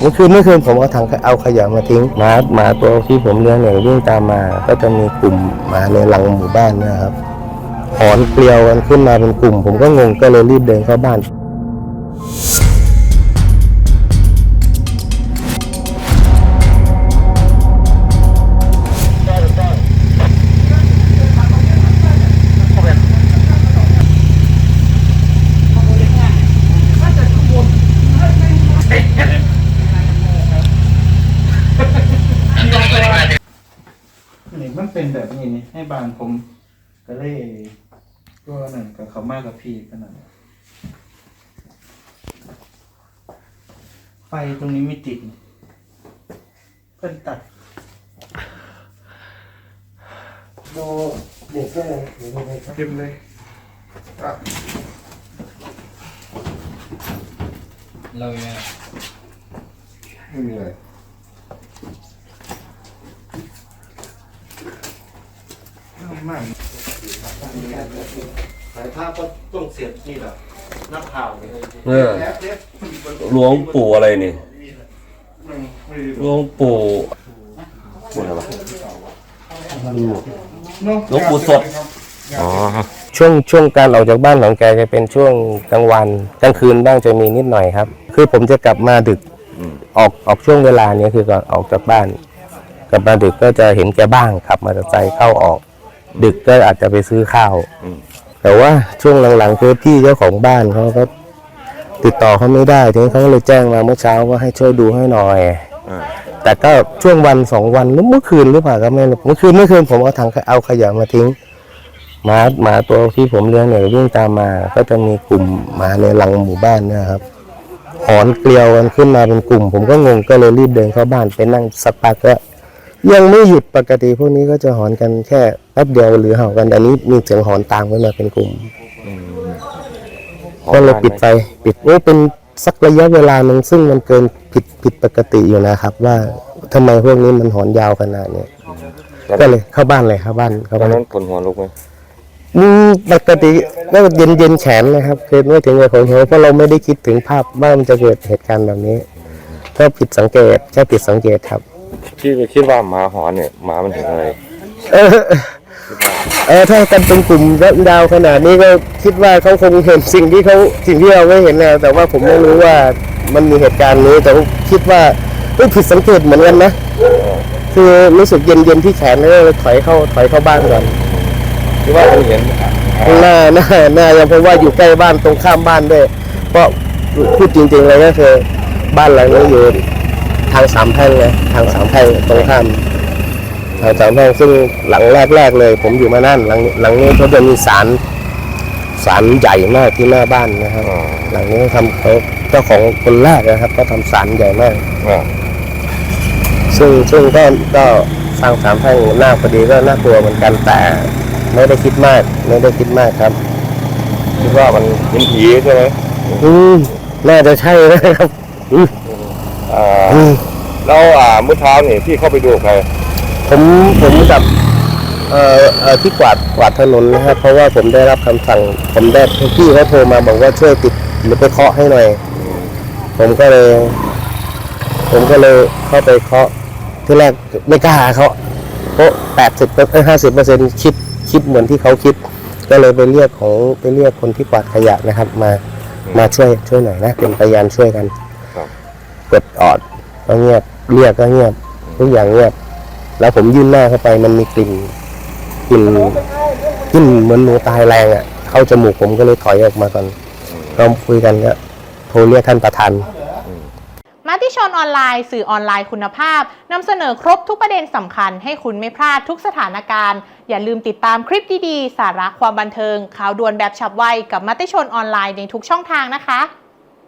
เมื่อคืนเมื่อคืนผมเอาถังเอาขยะมาทิ้งหมาหมาตัวที่ผมเลี้ยงเนี่ยวิ่งตามมา ก็จะมีกลุ่มหมาในหลังหมู่บ้านนะครับหอนเกลียวกันขึ้นมาเป็นกลุ่ม ผมก็งงก็เลยรีบเดินเข้าบ้าน เป็นแบบนี้นี่ให้บานผมก็เลยก็นั่นกับเขามากกับพี่ก็นั่นไฟตรงนี้ไม่ติดนี่เพิ่นตัดโดเด็กก็เลยเต็มเลยเราเนี่ยไม่มีอะไร มากสายภาพก็ต้องเสียบนี่แหละนักข่าวเลยเออหลวงปู่อะไรนี่หลวงปู่ปู่อะไรวะหลวงปู่สดอ๋อช่วงช่วงการออกจากบ้านของแกจะเป็นช่วงกลางวันกลางคืนบ้างจะมีนิดหน่อยครับ คือผมจะกลับมาดึกอืมออกออกช่วงเวลาเนี้ยคือก่อนออกจากบ้าน กลับมาดึกก็จะเห็นแกบ้างขับมอเตอร์ไซค์เข้าออก ดึกก็อาจจะไปซื้อข้าวอืมแต่ว่าช่วงหลังๆคือพี่เจ้าของบ้านเขาก็ติดต่อเขาไม่ได้ทีนี้เขาก็เลยแจ้งมาเมื่อเช้าว่าให้ช่วยดูให้หน่อยอ่าแต่ก็ช่วงวันสองวันหรือเมื่อคืนหรือเปล่าก็ไม่รู้เมื่อคืนเมื่อคืนผมเอาถังเอาขยะมาทิ้งหมาหมาตัวที่ผมเลี้ยงเนี่ยวิ่งตามมา ก็จะมีกลุ่มหมาในหลังหมู่บ้านเนะครับหอนเกลียวกันขึ้นมาเป็นกลุ่ม ผมก็งงก็เลยรีบเดินเข้าบ้านไปนั่งสักพักก็ ยังไม่หยุดปกติพวกนี้ก็จะหอนกันแค่แป๊บเดียวหรือเห่ากันแต่นี้มีเสียงหอนตามขึ้นมาเป็นกลุ่มก็เลยปิดไฟปิดโอ้เป็นสักระยะเวลาหนึ่งซึ่งมันเกินผิดผิดปกติอยู่นะครับ ว่าทำไมพวกนี้มันหอนยาวขนาดเนี้ยก็เลยเข้าบ้านเลยเข้าบ้านเข้าตอนบ้านนั้นผลหัวลุกไหมอืมปกติก็เย็นเย็นแขนนะครับคือไม่ถึงกับของเหวเพราะเราไม่ได้คิดถึงภาพว่ามันจะเกิดเหตุการณ์แบบนี้ ก็ผิดสังเกตแค่ผิดสังเกตครับ พี่ไปคิดว่าหมาหอนเนี่ยหมามันเห็นอะไรเออเออถ้ากันเป็นกลุ่มยาวขนาดนี้ก็คิดว่าเขาคงเห็นสิ่งที่เขาสิ่งที่เราไม่เห็นนะแต่ว่าผมไม่รู้ว่ามันมีเหตุการณ์นี้แต่ผมคิดว่าเอ้ยผิดสังเกตเหมือนกันนะคือรู้สึกเย็นเย็นๆที่แขนแล้วก็เลยถอยเข้าถอยเข้าบ้านก่อนคิดว่าเขาเห็นข้างหน้าหน้าหน้ายังเพราะว่าอยู่ใกล้บ้านตรงข้ามบ้านด้วยเพราะพูดจริงๆเลยก็คือบ้านหลังนี้อยู่ทางสามแพร่งเลยทางสามแพร่งตรงข้ามทางสามแพร่งซึ่งหลังแรกๆเลย ผมอยู่มานั่นหลังหลังนี้เขาจะมีศาลศาลใหญ่มากที่หน้าบ้านนะครับอ๋อหลังนี้ทำเขาเจ้าของคนแรกนะครับ ก็ทำศาลใหญ่มากอ่าซึ่งซึ่งก็ก็สร้างสามแพร่งหน้าพอดีก็น่ากลัวเหมือนกันแต่ไม่ได้คิดมาก ไม่ได้คิดมากครับคิดว่ามันเห็นผีใช่ไหมอืมน่าจะใช่นะครับ อืมอ่าอืมแล้วอ่าเมื่อเช้านี่พี่เข้าไปดูกับใครผมผมกับเอ่อเอ่อที่กวาดกวาดถนนนะครับเพราะว่าผมได้รับคำสั่ง ผมได้พี่เขาโทรมาบอกว่าช่วยติดหรือไปเคาะให้หน่อย ผมก็เลย ผมก็เลยเข้าไปเคาะที่แรกไม่กล้าเคาะเพราะแปดสิบเอ้ห้าสิบเปอร์เซ็นคิดคิดเหมือนที่เขาคิด ก็เลยไปเรียกของไปเรียกคนที่กวาดขยะนะครับ มามาช่วยช่วยหน่อยนะเป็นพยานช่วยกันครับ กดออดก็เงียบเรียกก็เงียบทุกอย่างเงียบ แล้วผมยื่นหน้าเข้าไปมันมีกลิ่นกลิ่นกลิ่นเหมือนหนูตายแรงอะ เข้าจมูกผมก็เลยถอยออกมาก่อนเราคุยกันก็โทรเรียกท่านประธานมาติชนออนไลน์ สื่อออนไลน์คุณภาพนำเสนอครบทุกประเด็นสำคัญให้คุณไม่พลาดทุกสถานการณ์ อย่าลืมติดตามคลิปดีๆ สาระความบันเทิง ข่าวด่วนแบบฉับไวกับมาติชนออนไลน์ในทุกช่องทางนะคะ